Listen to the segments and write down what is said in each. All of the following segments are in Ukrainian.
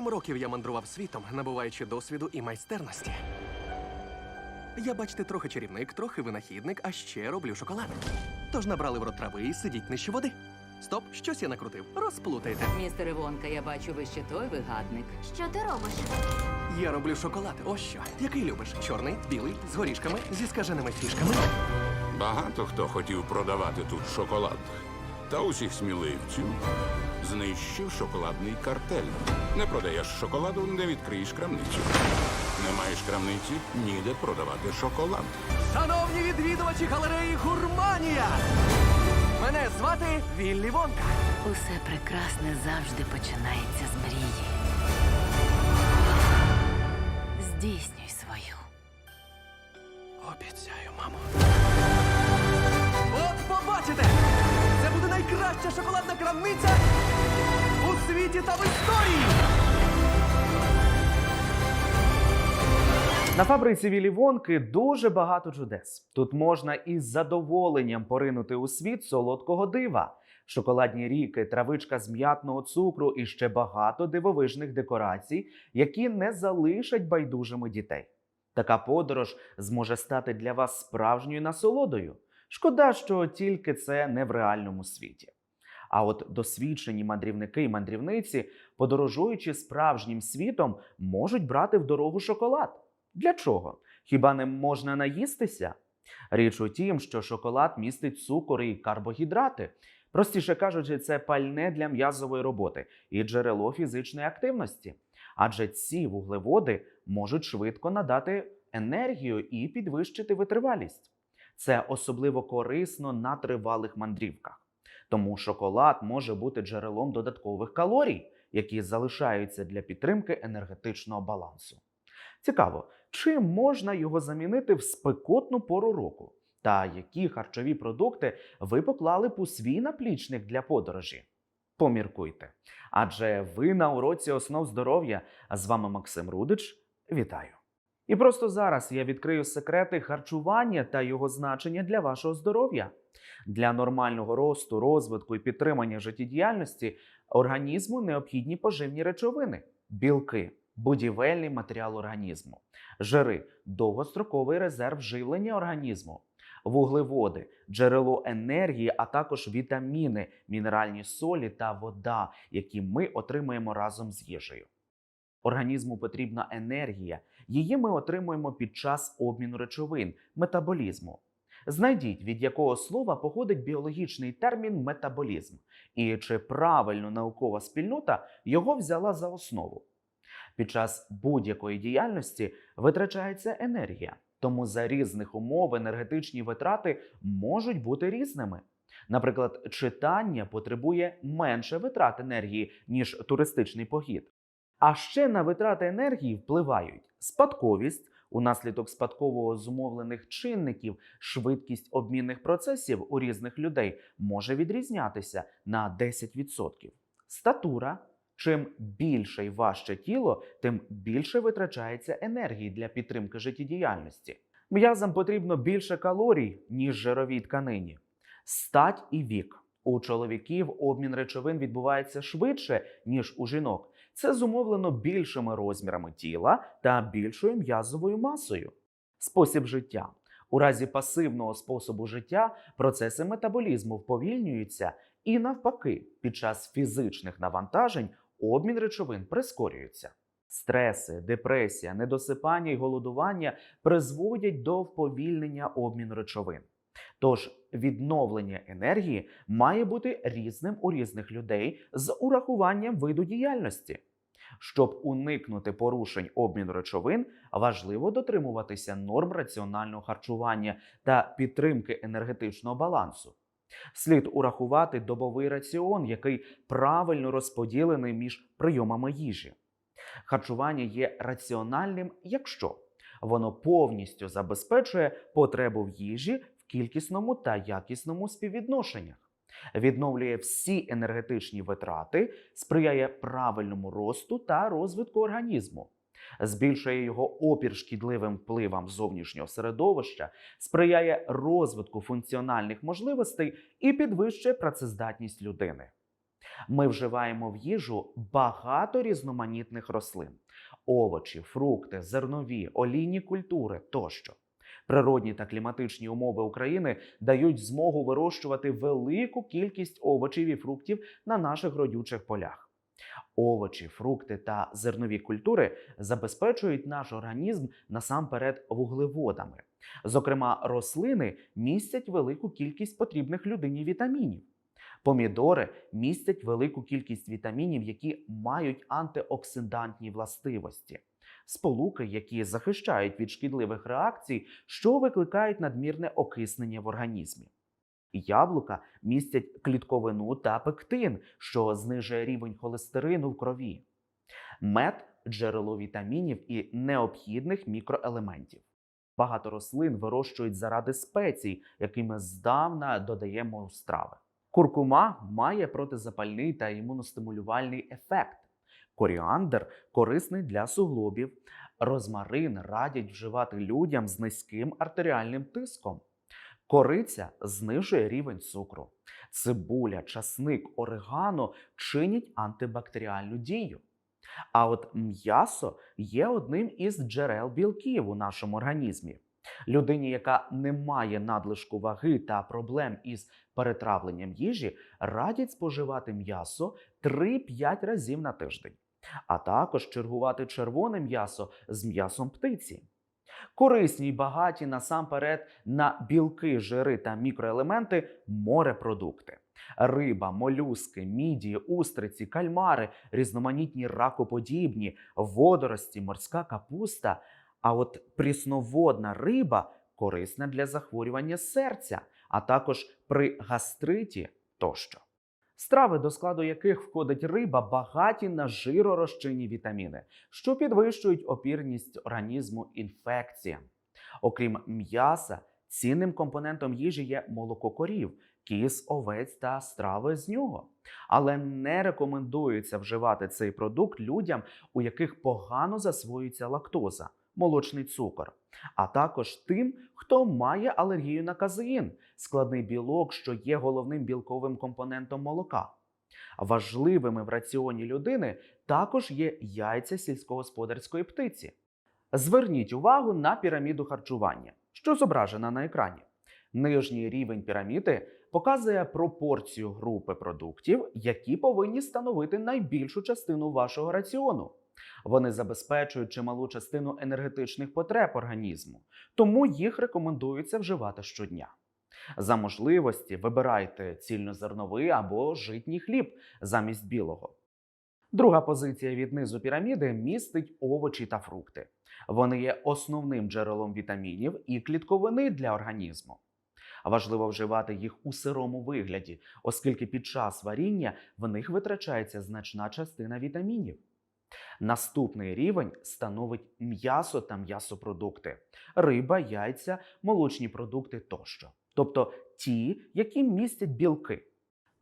Сім років я мандрував світом, набуваючи досвіду і майстерності. Я, бачите, трохи чарівник, трохи винахідник, а ще роблю шоколад. Тож набрали в рот трави і сидіть нижче води. Стоп, щось я накрутив. Розплутайте. Містер Івонка, я бачу, ви ще той вигадник. Що ти робиш? Я роблю шоколад. Ось що. Який любиш? Чорний, білий, з горішками, зі скаженими фішками. Багато хто хотів продавати тут шоколад. Та усіх сміливців знищив шоколадний картель. Не продаєш шоколаду, не відкриєш крамницю. Не маєш крамниці, ніде продавати шоколад. Шановні відвідувачі галереї Гурманія! Мене звати Віллі Вонка. Усе прекрасне завжди починається з мрії. Здійснюй свою. Обіцяю, мамо. От побачите! Це буде найкраща шоколадна крамниця світі та в історії! На фабриці Вілі Вонки дуже багато чудес. Тут можна із задоволенням поринути у світ солодкого дива, шоколадні ріки, травичка з м'ятного цукру і ще багато дивовижних декорацій, які не залишать байдужими дітей. Така подорож зможе стати для вас справжньою насолодою. Шкода, що тільки це не в реальному світі. А от досвідчені мандрівники і мандрівниці, подорожуючи справжнім світом, можуть брати в дорогу шоколад. Для чого? Хіба не можна наїстися? Річ у тім, що шоколад містить цукор і карбогідрати. Простіше кажучи, це пальне для м'язової роботи і джерело фізичної активності. Адже ці вуглеводи можуть швидко надати енергію і підвищити витривалість. Це особливо корисно на тривалих мандрівках. Тому шоколад може бути джерелом додаткових калорій, які залишаються для підтримки енергетичного балансу. Цікаво, чим можна його замінити в спекотну пору року? Та які харчові продукти ви поклали б у свій наплічник для подорожі? Поміркуйте. Адже ви на уроці основ здоров'я. З вами Максим Рудич. Вітаю! І просто зараз я відкрию секрети харчування та його значення для вашого здоров'я. Для нормального росту, розвитку і підтримання життєдіяльності організму необхідні поживні речовини, білки, будівельний матеріал організму, жири, довгостроковий резерв живлення організму, вуглеводи, джерело енергії, а також вітаміни, мінеральні солі та вода, які ми отримуємо разом з їжею. Організму потрібна енергія, її ми отримуємо під час обміну речовин, метаболізму. Знайдіть, від якого слова походить біологічний термін метаболізм, і чи правильно наукова спільнота його взяла за основу. Під час будь-якої діяльності витрачається енергія, тому за різних умов енергетичні витрати можуть бути різними. Наприклад, читання потребує менше витрат енергії, ніж туристичний похід. А ще на витрати енергії впливають спадковість, унаслідок спадкового зумовлених чинників, швидкість обмінних процесів у різних людей може відрізнятися на 10%. Статура. Чим більше й важче тіло, тим більше витрачається енергії для підтримки життєдіяльності. М'язам потрібно більше калорій, ніж жировій тканині. Стать і вік. У чоловіків обмін речовин відбувається швидше, ніж у жінок. Це зумовлено більшими розмірами тіла та більшою м'язовою масою. Спосіб життя. У разі пасивного способу життя процеси метаболізму вповільнюються і навпаки, під час фізичних навантажень обмін речовин прискорюється. Стреси, депресія, недосипання і голодування призводять до вповільнення обміну речовин. Тож відновлення енергії має бути різним у різних людей з урахуванням виду діяльності. Щоб уникнути порушень обміну речовин, важливо дотримуватися норм раціонального харчування та підтримки енергетичного балансу. Слід урахувати добовий раціон, який правильно розподілений між прийомами їжі. Харчування є раціональним, якщо воно повністю забезпечує потребу в їжі кількісному та якісному співвідношеннях, відновлює всі енергетичні витрати, сприяє правильному росту та розвитку організму, збільшує його опір шкідливим впливам зовнішнього середовища, сприяє розвитку функціональних можливостей і підвищує працездатність людини. Ми вживаємо в їжу багато різноманітних рослин: овочі, фрукти, зернові, олійні культури тощо. Природні та кліматичні умови України дають змогу вирощувати велику кількість овочів і фруктів на наших родючих полях. Овочі, фрукти та зернові культури забезпечують наш організм насамперед вуглеводами. Зокрема, рослини містять велику кількість потрібних людині вітамінів. Помідори містять велику кількість вітамінів, які мають антиоксидантні властивості, сполуки, які захищають від шкідливих реакцій, що викликають надмірне окиснення в організмі. Яблука містять клітковину та пектин, що знижує рівень холестерину в крові. Мед джерело вітамінів і необхідних мікроелементів. Багато рослин вирощують заради спецій, якими здавна додаємо у страви. Куркума має протизапальний та імуностимулювальний ефект. Коріандр корисний для суглобів. Розмарин радять вживати людям з низьким артеріальним тиском. Кориця знижує рівень цукру. Цибуля, часник, орегано чинять антибактеріальну дію. А от м'ясо є одним із джерел білків у нашому організмі. Людині, яка не має надлишку ваги та проблем із перетравленням їжі, радять споживати м'ясо 3-5 разів на тиждень, а також чергувати червоне м'ясо з м'ясом птиці. Корисні й багаті насамперед на білки, жири та мікроелементи морепродукти. Риба, молюски, мідії, устриці, кальмари, різноманітні ракоподібні, водорості, морська капуста. А от прісноводна риба корисна для захворювання серця, а також при гастриті тощо. Страви, до складу яких входить риба, багаті на жиророзчинні вітаміни, що підвищують опірність організму інфекціям. Окрім м'яса, цінним компонентом їжі є молоко корів, кіз, овець та страви з нього. Але не рекомендується вживати цей продукт людям, у яких погано засвоюється лактоза, молочний цукор, а також тим, хто має алергію на казеїн, складний білок, що є головним білковим компонентом молока. Важливими в раціоні людини також є яйця сільськогосподарської птиці. Зверніть увагу на піраміду харчування, що зображена на екрані. Нижній рівень піраміди показує пропорцію групи продуктів, які повинні становити найбільшу частину вашого раціону. Вони забезпечують чималу частину енергетичних потреб організму, тому їх рекомендується вживати щодня. За можливості вибирайте цільнозерновий або житній хліб замість білого. Друга позиція від низу піраміди містить овочі та фрукти. Вони є основним джерелом вітамінів і клітковини для організму. Важливо вживати їх у сирому вигляді, оскільки під час варіння в них витрачається значна частина вітамінів. Наступний рівень становить м'ясо та м'ясопродукти, риба, яйця, молочні продукти тощо, тобто ті, які містять білки.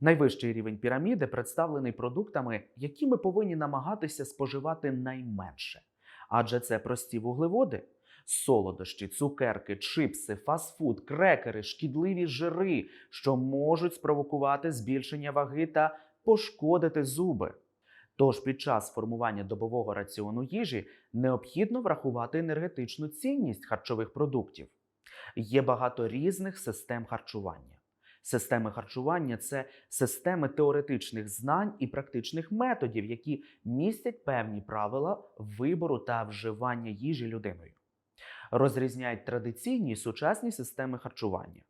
Найвищий рівень піраміди представлений продуктами, які ми повинні намагатися споживати найменше, адже це прості вуглеводи, солодощі, цукерки, чипси, фастфуд, крекери, шкідливі жири, що можуть спровокувати збільшення ваги та пошкодити зуби. Тож під час формування добового раціону їжі необхідно врахувати енергетичну цінність харчових продуктів. Є багато різних систем харчування. Системи харчування це системи теоретичних знань і практичних методів, які містять певні правила вибору та вживання їжі людиною. Розрізняють традиційні і сучасні системи харчування.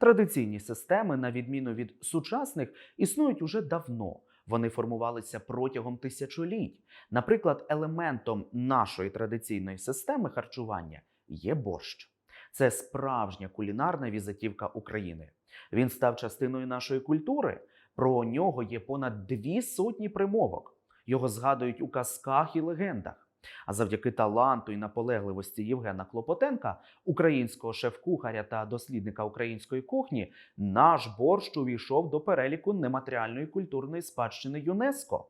Традиційні системи, на відміну від сучасних, існують уже давно. Вони формувалися протягом тисячоліть. Наприклад, елементом нашої традиційної системи харчування є борщ. Це справжня кулінарна візитівка України. Він став частиною нашої культури. Про нього є понад дві сотні примовок. Його згадують у казках і легендах. А завдяки таланту і наполегливості Євгена Клопотенка, українського шеф-кухаря та дослідника української кухні, наш борщ увійшов до переліку нематеріальної культурної спадщини ЮНЕСКО.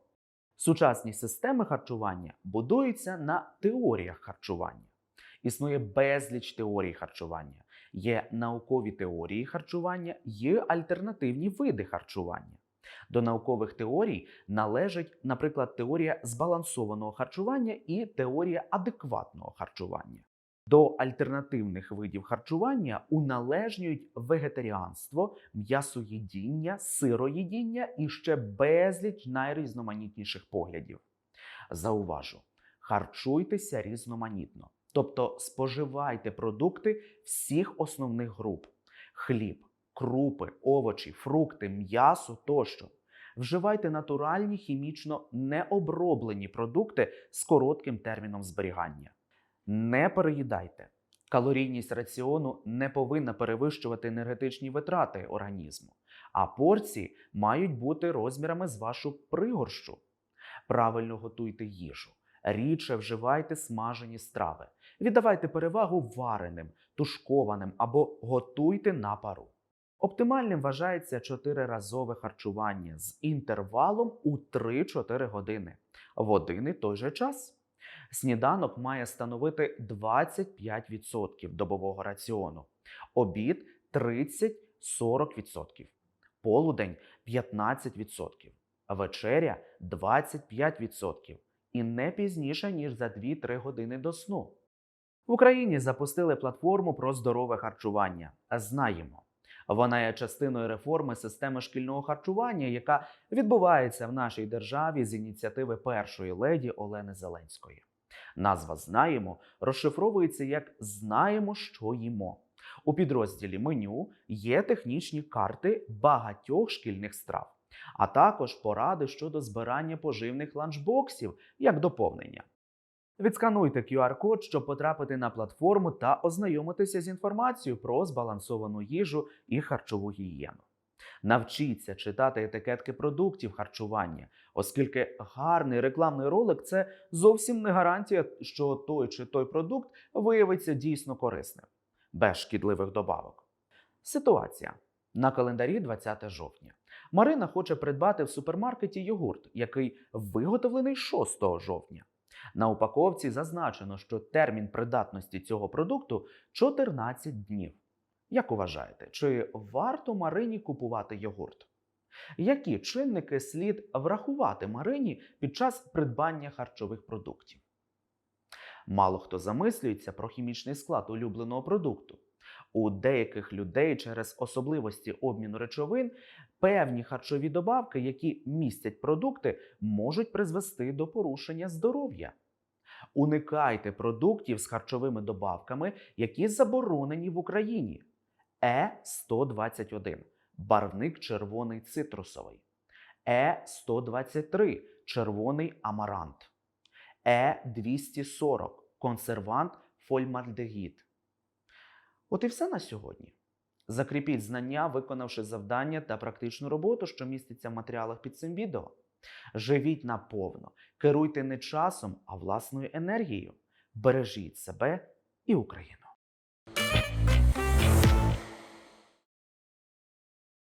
Сучасні системи харчування будуються на теоріях харчування. Існує безліч теорій харчування. Є наукові теорії харчування, є альтернативні види харчування. До наукових теорій належить, наприклад, теорія збалансованого харчування і теорія адекватного харчування. До альтернативних видів харчування уналежнюють вегетаріанство, м'ясоїдіння, сироїдіння і ще безліч найрізноманітніших поглядів. Зауважу, харчуйтеся різноманітно, тобто споживайте продукти всіх основних груп: хліб, крупи, овочі, фрукти, м'ясо тощо. Вживайте натуральні хімічно необроблені продукти з коротким терміном зберігання. Не переїдайте. Калорійність раціону не повинна перевищувати енергетичні витрати організму, а порції мають бути розмірами з вашу пригорщу. Правильно готуйте їжу. Рідше вживайте смажені страви. Віддавайте перевагу вареним, тушкованим або готуйте на пару. Оптимальним вважається чотириразове харчування з інтервалом у 3-4 години в один і той же час. Сніданок має становити 25% добового раціону, обід 30-40%, полудень 15%, вечеря 25% і не пізніше, ніж за 2-3 години до сну. В Україні запустили платформу про здорове харчування. Знаємо. Вона є частиною реформи системи шкільного харчування, яка відбувається в нашій державі з ініціативи першої леді Олени Зеленської. Назва знаємо розшифровується як знаємо, що їмо. У підрозділі меню є технічні карти багатьох шкільних страв, а також поради щодо збирання поживних ланчбоксів як доповнення. Відскануйте QR-код, щоб потрапити на платформу та ознайомитися з інформацією про збалансовану їжу і харчову гігієну. Навчіться читати етикетки продуктів харчування, оскільки гарний рекламний ролик це зовсім не гарантія, що той чи той продукт виявиться дійсно корисним, без шкідливих добавок. Ситуація на календарі 20 жовтня. Марина хоче придбати в супермаркеті йогурт, який виготовлений 6 жовтня. На упаковці зазначено, що термін придатності цього продукту 14 днів. Як вважаєте, чи варто Марині купувати йогурт? Які чинники слід врахувати Марині під час придбання харчових продуктів? Мало хто замислюється про хімічний склад улюбленого продукту. У деяких людей через особливості обміну речовин певні харчові добавки, які містять продукти, можуть призвести до порушення здоров'я. Уникайте продуктів з харчовими добавками, які заборонені в Україні. Е121 барвник червоний цитрусовий, Е123 червоний амарант, Е240 консервант фольмальдегід. От і все на сьогодні. Закріпіть знання, виконавши завдання та практичну роботу, що міститься в матеріалах під цим відео. Живіть наповно, керуйте не часом, а власною енергією. Бережіть себе і Україну.